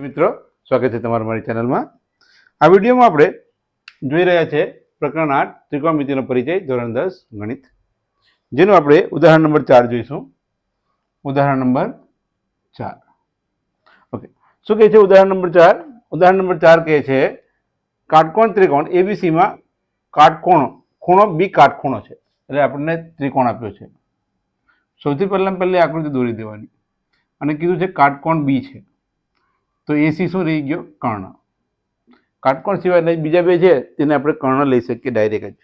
મિત્રો, સ્વાગત છે તમારું મારી ચેનલમાં. આ વિડીયોમાં આપણે જોઈ રહ્યા છે પ્રકરણ આઠ, ત્રિકોણમિતિનો પરિચય, ધોરણ દસ, ગણિત. જેનું આપણે ઉદાહરણ નંબર ચાર જોઈશું. ઉદાહરણ નંબર ચાર. ઓકે શું કહે છે ઉદાહરણ નંબર ચાર? ઉદાહરણ નંબર ચાર કહે છે, કાટકોણ ત્રિકોણ એબીસીમાં કાટકોણ, ખૂણો બી કાટખૂણો છે. એટલે આપણને ત્રિકોણ આપ્યો છે. સૌથી પહેલાં પહેલી આકૃતિ દોરી દેવાની. અને કીધું છે કાટકોણ બી છે. તો એસી શું રહી ગયો? કર્ણ. કાટકોણ સિવાય બીજા બે છે, તેને આપણે કર્ણ લઈ શકીએ ડાયરેક્ટ જ.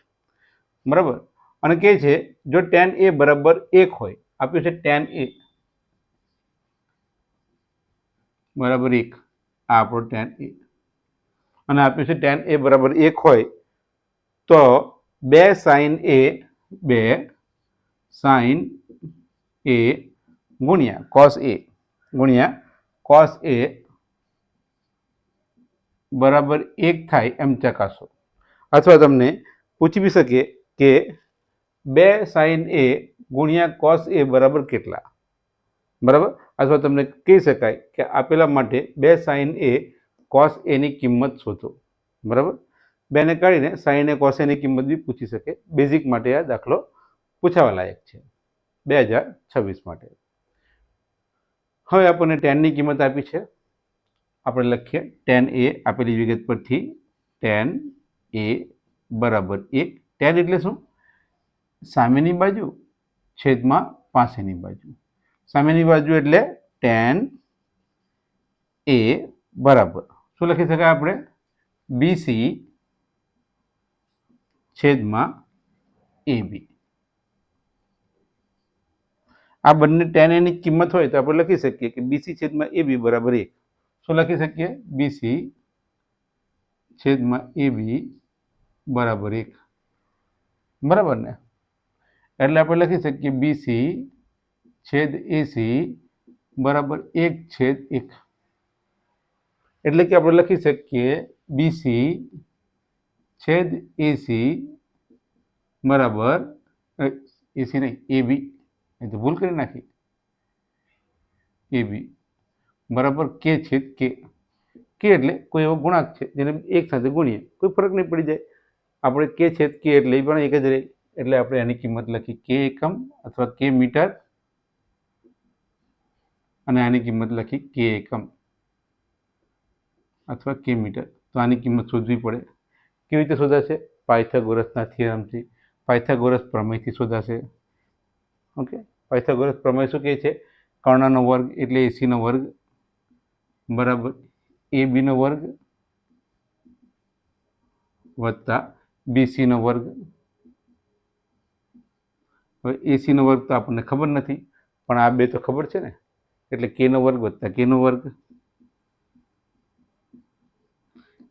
બરાબર? અને કહે છે, જો ટેન એ બરાબર એક હોય, આપ્યું છે ટેન એ બરાબર એક. આ આપણો ટેન એ અને આપ્યું છે ટેન એ બરાબર એક હોય, તો બે સાઈન એ બે સાઈન એ ગુણ્યા કોસ એ ગુણ્યા કોસ એ બરાબર એક થાય એમ ચકાસો. અથવા તમને પૂછી બી શકે કે બે સાઈન એ ગુણ્યા કોસ એ બરાબર કેટલા? બરાબર? અથવા તમને કહી શકાય કે આપેલા માટે બે સાઈન એ કોસ એની કિંમત શોધો. બરાબર? બેને કાઢીને સાઈન એ કોસ એની કિંમત બી પૂછી શકે. બેઝિક માટે આ દાખલો પૂછાવા લાયક છે. બે હજાર છવ્વીસ માટે. હવે આપણને ટેનની કિંમત આપી છે. આપણે લખીએ ટેન એ આપેલી વિગત પરથી ટેન એ બરાબર એક. ટેન એટલે શું? સામેની બાજુ છેદમાં પાસેની બાજુ. સામેની બાજુ એટલે ટેન એ બરાબર. શું લખી શકાય આપણે? બીસી છેદમાં એ બી આ બંને ટેન એની કિંમત હોય તો આપણે લખી શકીએ કે બીસી છેદમાં એ બી બરાબર એક. શું લખી શકીએ બીસી છેદમાં એ બી બરાબર એક બરાબર ને એટલે આપણે લખી શકીએ બીસી છેદ એસી બરાબર એક, છેદ એક. એટલે કે આપણે લખી શકીએ બીસી છેદ એસી બરાબર એસી નહીં, એ, બી. એ તો ભૂલ કરી નાખી. એ, બી. બરાબર કે છેદ કે. કે એટલે કોઈ એવો ગુણાંક છે જેને એક સાથે ગુણીએ. કોઈ ફરક નહીં પડી જાય. આપણે કે છેદ કે એટલે એ પણ એક જ રહે. એટલે આપણે એની કિંમત લખી કે એકમ અથવા કે મીટર અને આની કિંમત લખી કે એકમ અથવા કે મીટર. તો આની કિંમત શોધવી પડે. કેવી રીતે શોધાશે? પાયથાગોરસના થિયરમથી પાયથાગોરસ પ્રમેયથી શોધાશે. ઓકે? પાયથાગોરસ પ્રમેય શું કહે છે? કર્ણનો વર્ગ એટલે એસીનો વર્ગ. બરાબર. એ બીનો વર્ગ વત્તા બીસીનો વર્ગ. હવે એસીનો વર્ગ તો આપણને ખબર નથી, પણ આ બે તો ખબર છે ને? એટલે કેનો વર્ગ વત્તા કેનો વર્ગ.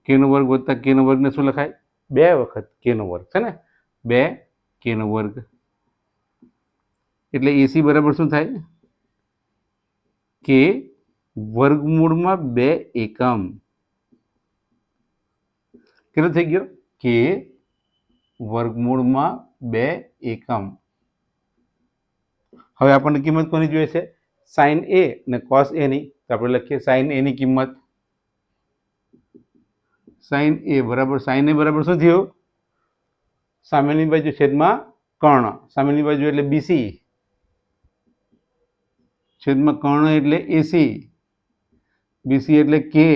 કેનો વર્ગ વત્તા કેનો વર્ગને શું લખાય? બે વખત કેનો વર્ગ, છે ને? બે કેનો વર્ગ. એટલે એસી બરાબર શું થાય? કે વર્ગમૂળમાં બે એકમ. કેટલો થઈ ગયો? કે વર્ગમૂળમાં બે એકમ. હવે આપણને કિંમત કોની જોઈએ છે? સાઈન એ અને કોસ એની તો આપણે લખીએ સાઈન એની કિંમત. સાઈન એ બરાબર સાઈન એ બરાબર શું થયું? સામેની બાજુ છેદમાં કર્ણ. સામેની બાજુ એટલે બીસી છેદમાં કર્ણ એટલે એસી બીસી એટલે કે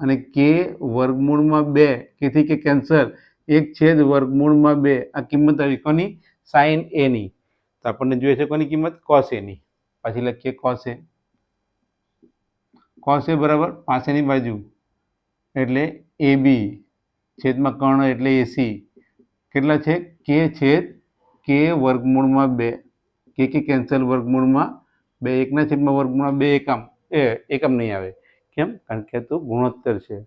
અને કે વર્ગમૂળમાં બે, કેથી કે કેન્સર એક છેદ વર્ગમૂળમાં બે. આ કિંમત આવી કોની? સાઈન એની તો આપણને જોઈએ છે કોની કિંમત? કોસ એની પાછી લખીએ કોસ એ. કોસ એ બરાબર પાસેની બાજુ. એટલે એ બી. છેદમાં કર્ણ એટલે એસી કેટલા છે? કે છેદ કે વર્ગમૂળમાં બે. કે કે કેન્સલ વર્ગમૂળમાં બે. એકના છેદમાં વર્ગમૂળમાં બે. એકમ એ એકમ નહીં આવે. કેમ? કારણ કે તો ગુણોત્તર છે.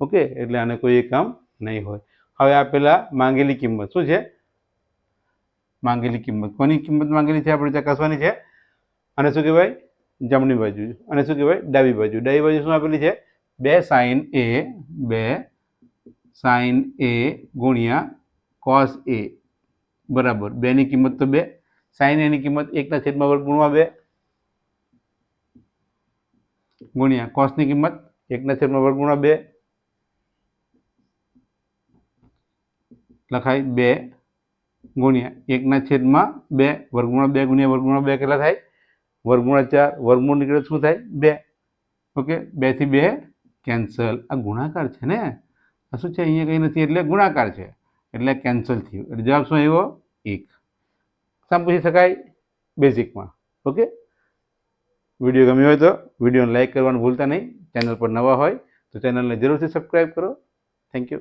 ઓકે? એટલે આને કોઈ એકમ નહીં હોય. હવે આ પેલા માંગેલી કિંમત. શું છે? માંગેલી કિંમત. કોની કિંમત માંગેલી છે? આપણે ચકાસવાની છે. અને શું કહેવાય? જમણી બાજુ. અને શું કહેવાય? ડાબી બાજુ. ડાબી બાજુ શું આપેલી છે? બે સાઇન એ બે સાઇન એ ગુણ્યા કોસ એ બરાબર. બેની કિંમત તો બે. સાઈન એની કિંમત એકના છેદમાં વર્ગમૂળમાં બે. ગુણ્યા. કોસની કિંમત? એકના છેદમાં વર્ગુણા બે. લખાય બે ગુણ્યા. એકના છેદમાં બે. વર્ગુણા બે ગુણ્યા વર્ગુણા બે કેટલા થાય? વર્ગુણા ચાર. વર્ગમૂળ નીકળે શું થાય? બે. ઓકે? બેથી બે કેન્સલ. આ ગુણાકાર છે ને? આ શું છે? અહીંયા કંઈ નથી એટલે ગુણાકાર છે. એટલે કેન્સલ થયું. એટલે જવાબ શું આવ્યો? એક. સામ પૂછી શકાય? બેઝિકમાં. ઓકે? વીડિયો ગમ્યો હોય તો વિડીયોને લાઇક કરવાનું ભૂલતા નહીં. ચેનલ પર નવા હોય તો ચેનલને જરૂરથી સબસ્ક્રાઈબ કરો. Thank you